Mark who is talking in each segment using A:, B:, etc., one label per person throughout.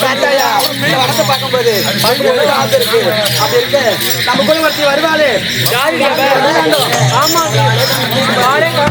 A: இந்த வடத்தை பார்க்கும்போது ஒரு ஆசை இருக்கு. அப்படி இருக்கு. நம்ம கூட ஒருத்தி வருவாளே
B: ஆமா. ஆளே
A: இப்ப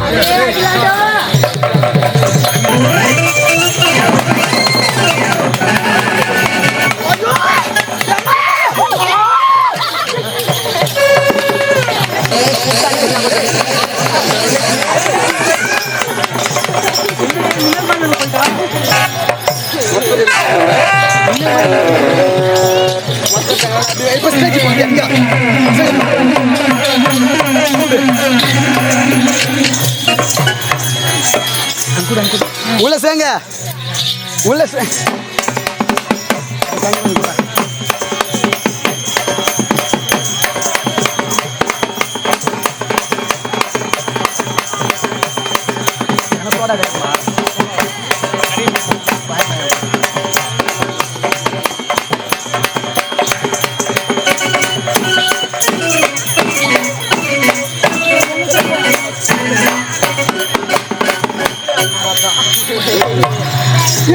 A: உள்ள சேங்க உள்ள சே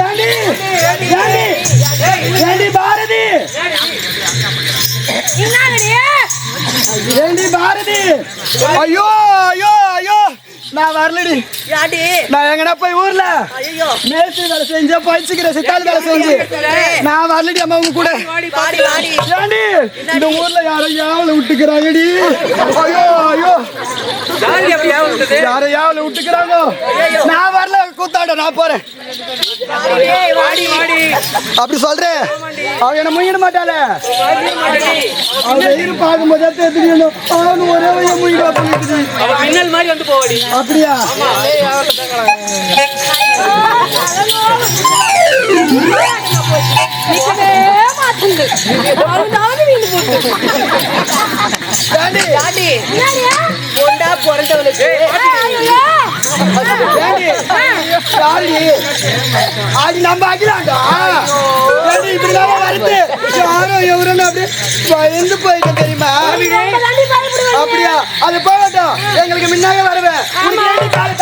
A: ஏண்டி? பாரதி? ஏண்டி பாரதி? ஐயோ ஐயோ ஐயோ. நான் வரலடி. நான் எங்கனா போய் ஊர்ல? மேஸ்திரி வேலை செஞ்சு பயிற்சிக்கிற சித்தாள் வேலை செஞ்சு. நான் வரலடி அம்மா உங்க கூட.
B: வாடி வாடி வாடி.
A: ஏண்டி? இந்த ஊர்ல யாரோ யாவல விட்டுக்கிறாங்கடி. ஐயோ ஐயோ.
B: யாடி அப்படி ஆவுறது
A: யாரோ யாவல விட்டுக்கிறாங்க? நான் வரல கூத்தாட நான் போறேன்.
B: ஏய் வாடி வாடி.
A: அப்படி சொல்றேன். அவ என்ன முங்கிட மாட்டாளே அவன் வெயில் பார்க்கும்போது தெரியும் அவனு ஒரே வழியா முங்கிட போயிட்டு
B: அவ மின்னல் மாதிரி வந்து போவாடி.
A: அப்படியா?
B: பிறந்தவளுக்கு.
A: அது நம்ம அகிலாண்டா? ஏண்டி இப்படி தான் வருது? யாரோ எவருன்னு அப்படியே பயந்து போயிட்டு தெரியுமா? அப்படியா? அது போகட்டும். எங்களுக்கு முன்னாக வருவேன்.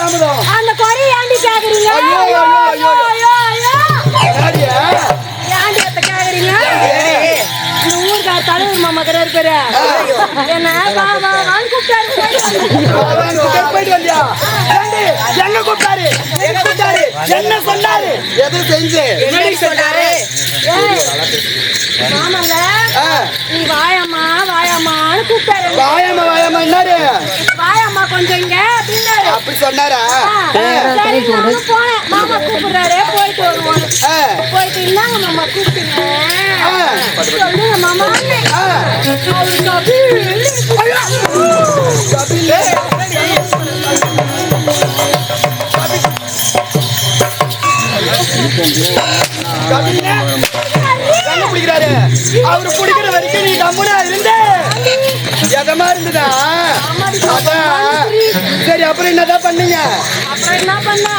A: தாமதம்
C: அந்த குறை ஏண்டி கேக்குறீங்க? இருக்காரு என்ன
A: போயிட்டு வந்தியா? எங்க கூப்பிட்டாரு? என்ன சொன்னாரு? எது செஞ்சு?
B: சொன்னாரு?
C: ஏய், மாமல்ல நீ வாயம்மா வாயம்மான்னு கூப்பிட்டாரு.
A: என்னாரு
C: வாயம்மா கொஞ்சம் இங்க அப்படின்னாரு.
A: அப்படி சொன்னாரா?
C: ஆ, சரி நானும் போனேன். மாமா கூப்பிடுறாரு போயிட்டு வருவோம்.
A: ஆ,
C: போயிட்டு இந்தாங்க மாமா கூப்பிட்டீங்க
A: ஆ.
C: சொல்லுங்க மாமா.
A: ஆ.
C: அவரு
A: அவரு பிடிக்கிற வரைக்கும் நீ கம்முனா இருந்த. எதமா இருந்ததா? சரி அப்புறம் என்னதான் பண்ணீங்க?
C: அப்புறம் என்ன பண்ணா?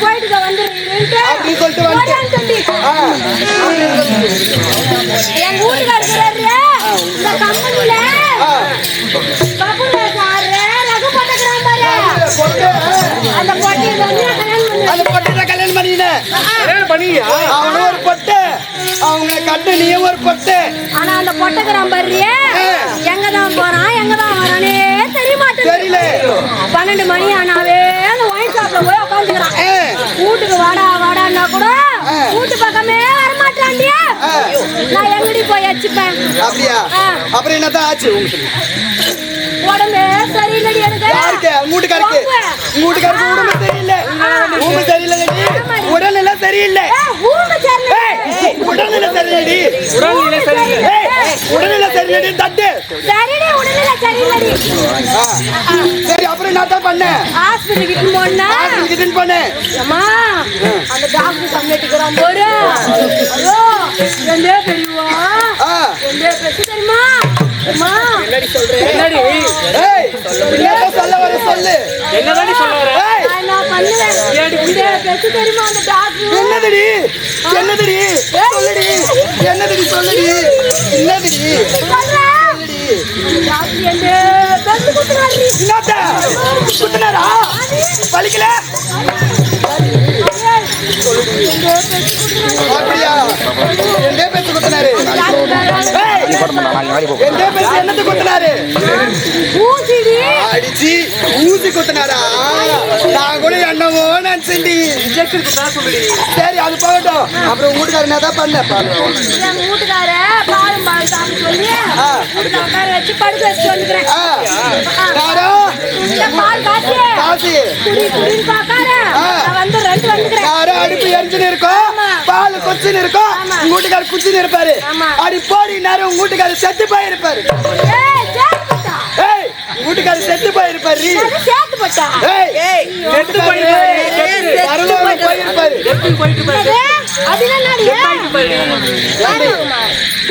C: போயிட்டு
A: அப்படின்னு சொல்லிட்டு வந்துட்டேன்.
C: போறேன்னு சொல்லி
A: ஆ.
C: எங்க வீட்டுக்காரர் இருக்கிறாரு. இந்த கம்பெனில
A: ஆ.
C: பபுல சாரு ரகு போட்டுக்கிறான் பாரு.
A: பொட்டு,
C: அந்த பொட்டி வந்து கல்யாணம் பண்ணு
A: அந்த பொட்டை கல்யாணம் பண்ணினேன் அவனும் ஒரு பொட்டு. அவங்க கட்டு நீயும் ஒரு பொட்டு.
C: ஆனா அந்த பொட்டக்கிறான் பாரு எங்க தான் போறான் எங்க தான் வரானே தெரிய மாட்டேங்குது
A: தெரியல.
C: பன்னெண்டு மணி ஆனாவே அந்த ஒயின் ஷாப்ல போய் உட்காந்துக்கிறான்
A: ஆ.
C: வீட்டுக்கு வாடா வாடான்னா கூட. வீட்டு பக்கமே வரமாட்டாண்டியா. நான் எங்கடி போய் வச்சுப்பேன்?
A: அப்படியா?
C: ஆ.
A: அப்புறம் என்னதான் ஆச்சு உங்களுக்கு?
C: உடம்பே சரியில்லடி எனக்கு.
A: உங்க வீட்டுக்காருக்கு? உடம்பு சரியில்லை. உடம்பு சரியில்லை சரியில்லை.
C: ஏய், ஊருக்கு சரியில்லை.
A: ஏய், உடல்நிலை
B: உடல்நிலை சரியில்லை.
A: ஏய், உடல்நிலை சரியில்லடி தட்டு.
C: சரிடி, உடல்நிலை சரியில்லடி.
A: ஆ. சரி அப்புறம் என்ன தான் பண்ணேன்
C: ஹாஸ்பிட்டலுக்கு இட்டுன்னு போனா,
A: கிட்டன் பண்ணேன்
C: அம்மா, அந்த டாக்டர் கம்மிட்டுக்கிறான் பாரு. ஐயோ, ரெண்டே பெரியவா,
A: ஆ.
C: ரெண்டே பெருசு தெரியுமா? அம்மா,
B: என்னடி
A: ஏய் என்னதான் சொல்ல வர சொல்லு?
B: என்னதாடி சொல்ல வர?
A: என்னதடி? என்னதடி? சொல்லுடி. என்னதடி? சொல்லுடி என்னதடி
C: சொல்றேன். அந்த டாக்டர் ரெண்டே
A: குத்துனாரா? வலிக்கல அப்படியா பேச்சு பேச்சு
C: ஊசிடி
A: அடிச்சு ஊசி குத்தினாரா நான் கூட
B: சொல்லுடி
A: சரி அது போகட்டும். அப்புறம் வீட்டுக்காரர் என்ன தான் பண்ண?
C: என் வீட்டுக்கார பாலும் பால் சாப்பிட்டு சொல்லி வச்சு படுக்க வச்சு வந்துக்கிறேன். பால் காசு.
A: காசி.
C: குடி குடின்னு பாக்கார
A: ஆ.
C: நான் வந்து ரெண்டு வந்துக்கிறேன்.
A: யாரோ அடுப்பு எரிஞ்சுன்னு இருக்கும். பால் கொச்சின்னு இருக்கும்.
C: ஆமா.
A: உங்க வீட்டுக்காரர் குச்சின்னு இருப்பாரு. அடி போடி நேரம் உங்க வீட்டுக்காரர் செத்து போயிருப்பாரு. வீட்டுக்காரர் செத்து போயிருப்பாரு.
C: அது சேர்த்து போட்டா.
A: ஏய்
B: செத்து போயிருப்பாரு.
A: பரலோகம் போயிருப்பாரு.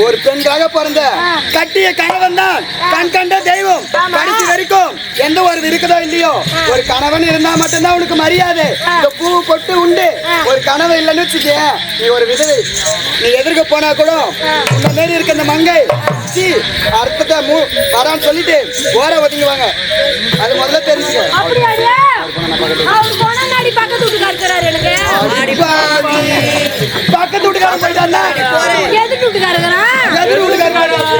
A: ஒரு பெண்காக பிறந்த. கட்டிய கணவன் தான் கண் கண்ட தெய்வம். கடைசி வரைக்கும் எந்த ஒரு இருக்குதோ இல்லையோ ஒரு கணவன் இருந்தா மட்டும்தான் உனக்கு மரியாதை. இந்த பூ பொட்டு உண்டு. ஒரு கணவன் இல்லைன்னு வச்சுக்கேன். நீ ஒரு விதவை. நீ எதிர்க்க போனா கூட உன்ன மாரி இருக்க இந்த மங்கை சி அர்த்தத்தை மூ வரான்னு சொல்லிட்டு ஓர ஒதுங்குவாங்க அது முதல்ல தெரிஞ்சுக்க
C: பக்கத்து
A: வீட்டுக்காரன் போயிட்டான்னா
C: எதிர்த்து வீட்டுக்காரங்கிறான்
A: எதிர் வீட்டுக்காரன் போயிட்டான்.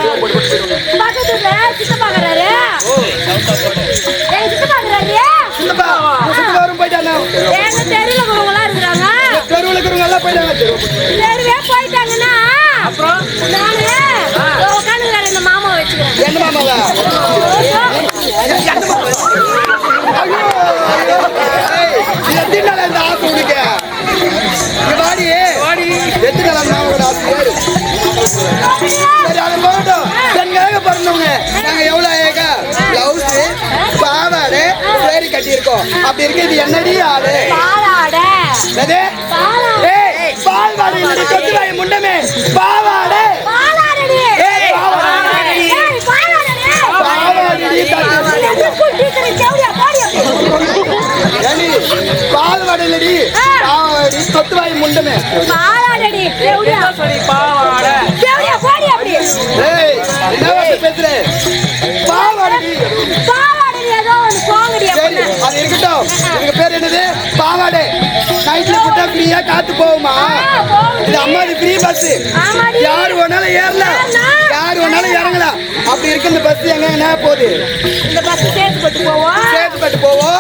C: தெருல இருக்கிறவங்களா இருக்கிறாங்க.
A: தெருவுல இருக்கிறவங்க எல்லாம் போயிட்டாங்க. தெரு.
C: தெருவே போயிட்டாங்கன்னா
B: அப்புறம்?
A: கட்டியிருக்கோம். அப்படி இருக்கு, இது என்னடி ஆளு?
C: பாலாட
A: என்னது?
C: பாலாட
A: ஏய், பால்வாடி இல்லடி, கொத்து வாய் முண்டமே. பாவாடை.
C: பாலாடடி
A: ஏய், பாவாடை.
C: ஏய், பாலாடடி
A: பாவாடடி, தட்டு.
C: இந்த ஸ்கூல் டீச்சர் கேவடியா பாடி
A: ஏண்டி, பால்வாடை இல்லடி, பாவாடை, கொத்து வாய் முண்டமே.
C: பாலாடடி
B: என்ன சொல்லி பாவாட
C: கேவடியா பாடி அப்படி
A: ஏய், என்ன பேசுற? பாவாடைடி.
C: ஏதோ போங்கடி அப்படின்னு
A: அது இருக்கட்டும். இதுக்கு பேர் என்னது? பாவாடை. நைட்ல போட்டா ஃப்ரீயா காத்து போகுமா. இது அம்மாது ஃப்ரீ பஸ். யார் வேணாலும் ஏறலாம். யார் வேணாலும் இறங்கலாம் அப்படி இருக்கு இந்த பஸ் எங்க என்ன போகுது
C: இந்த பஸ் சேர்த்து போட்டு போவோம்
A: சேத்துப்பட்டு போவோம்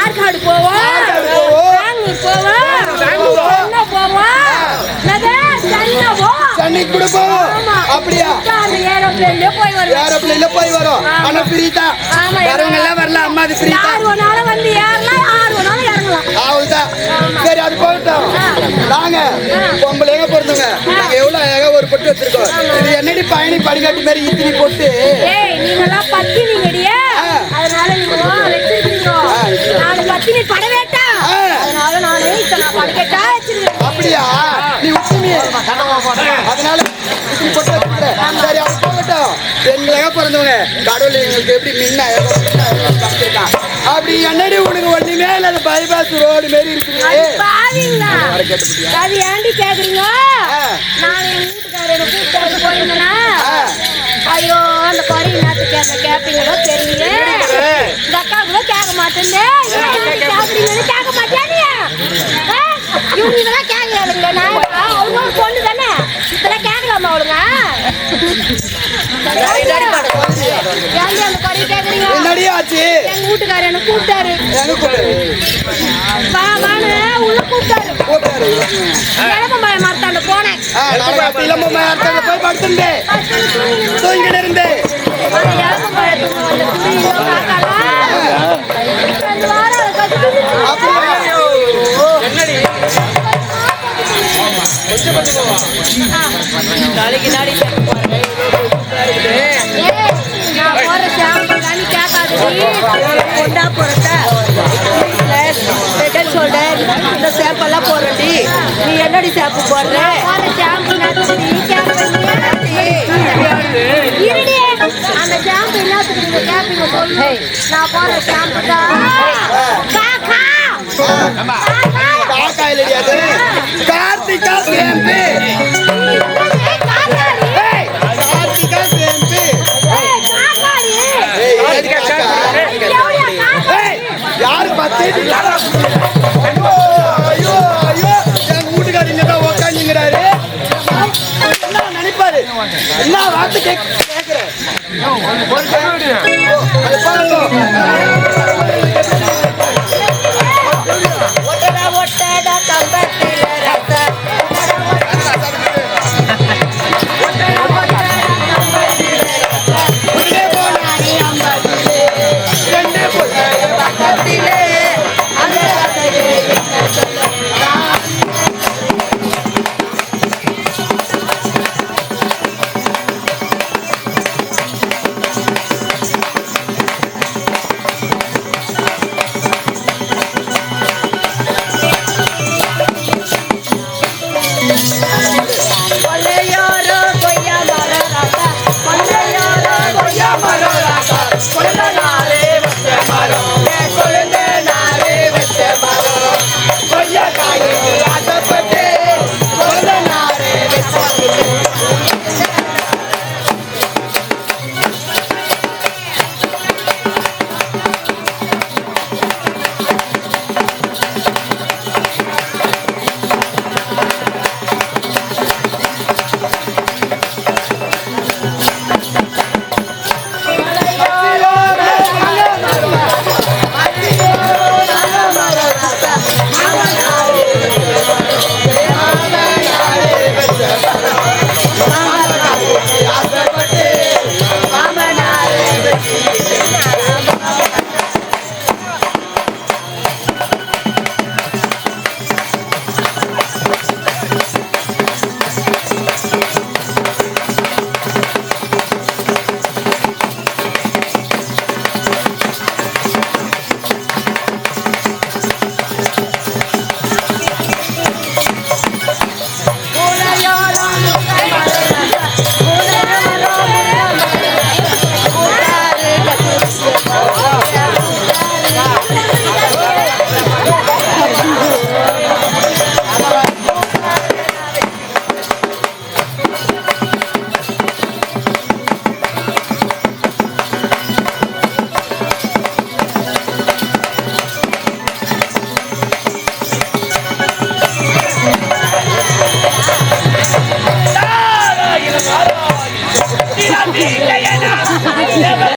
C: ஆற்காடு போவோம்
A: ஆற்காடு போவோம்.
C: பெங்களூர் போவோம்
A: பெங்களூர் போவோம்.
C: சென்னை போவோம் என்னது? சென்னை போவோம்
A: சென்னைக்கு கூட போவோம்
C: ஆமா.
A: அப்படியா ஏரோப்ளேன்ல போய் வரோம். ஆனா ஃப்ரீ தான்
C: ஆமா.
A: வரவங்க எல்லாம் வரலாம் அம்மா அது ஃப்ரீ
C: யார்
A: தான்
C: வேணாலும் வந்து ஏறலாம் வேணாலும் இறங்கலாம்.
A: சரி அது போகட்டும். நாங்க பொம்பளைங்க பிறந்தவங்க? நாங்க எவ்வளவு அழகா ஒரு பொட்டு வச்சிருக்கோம். இது என்னடி பயணி படிக்காட்டி மாதிரி இத்தினி பொட்டு?
C: ஏய் நீங்கெல்லாம் பத்தினிங்கடியே
A: ஆ.
C: அதனால நீங்க வச்சிருக்கீங்க. நான் பத்தினி படவேட்டா. அதனால நானே நான் படக்கட்டா வச்சிருக்கேன்.
A: அப்படியா? நீ உச்சினி அதனால சரி அது போகட்டும். பெண்களாக பிறந்தவங்க. கடவுள் எங்களுக்கு எப்படி மின்ன. அப்படி என்னடி உனக்கு ஒண்ணுமே இல்லாத பைபாஸ் ரோடு மாரி இருக்குது?
C: அது ஏண்டி கேக்குறீங்க. நான் எங்க வீட்டுக்காரரை கூப்பிட்டு. ஐயோ அந்த குறை நாட்டு கேட்க கேட்பீங்களோ தெரியல. இந்த அக்கா கூட கேட்க மாட்டேன் கேக்குறீங்கன்னு கேட்க மாட்டேன்? இவங்க இதெல்லாம் கேட்கறாளுங்க நான் அவங்க ஒரு பொண்ணு தானே? இதெல்லாம் கேட்கலாமா அவளுங்க ஏன்டி அந்த குறை கேக்குறீங்க?
A: என்னடி ஆச்சு?
C: எங்க வீட்டுக்காரர் என்ன கூப்பிட்டாரு. வா உள்ள கூப்பிட்டாரு.
A: கூப்பிடாரு
C: இளம்பழம் மரத்தாண்ட போனேன்.
A: யார்கிட்ட போய் படுத்துட்டேன் தூங்கிட்டு இருந்தேன்.
C: அந்த இளம்பழத்துக்கு அந்த துணியில நாளைக்கு ஏய், நான் போற ஷாம்பு தானே. கொண்டா போறத.
D: இந்த நீ என்னடி போடுற
C: ஷாம்பு. அந்த ஷாம்பு சொல்லு. நான் போற ஷாம்பு தான்.
A: அது கார்த்திகா
D: Thank.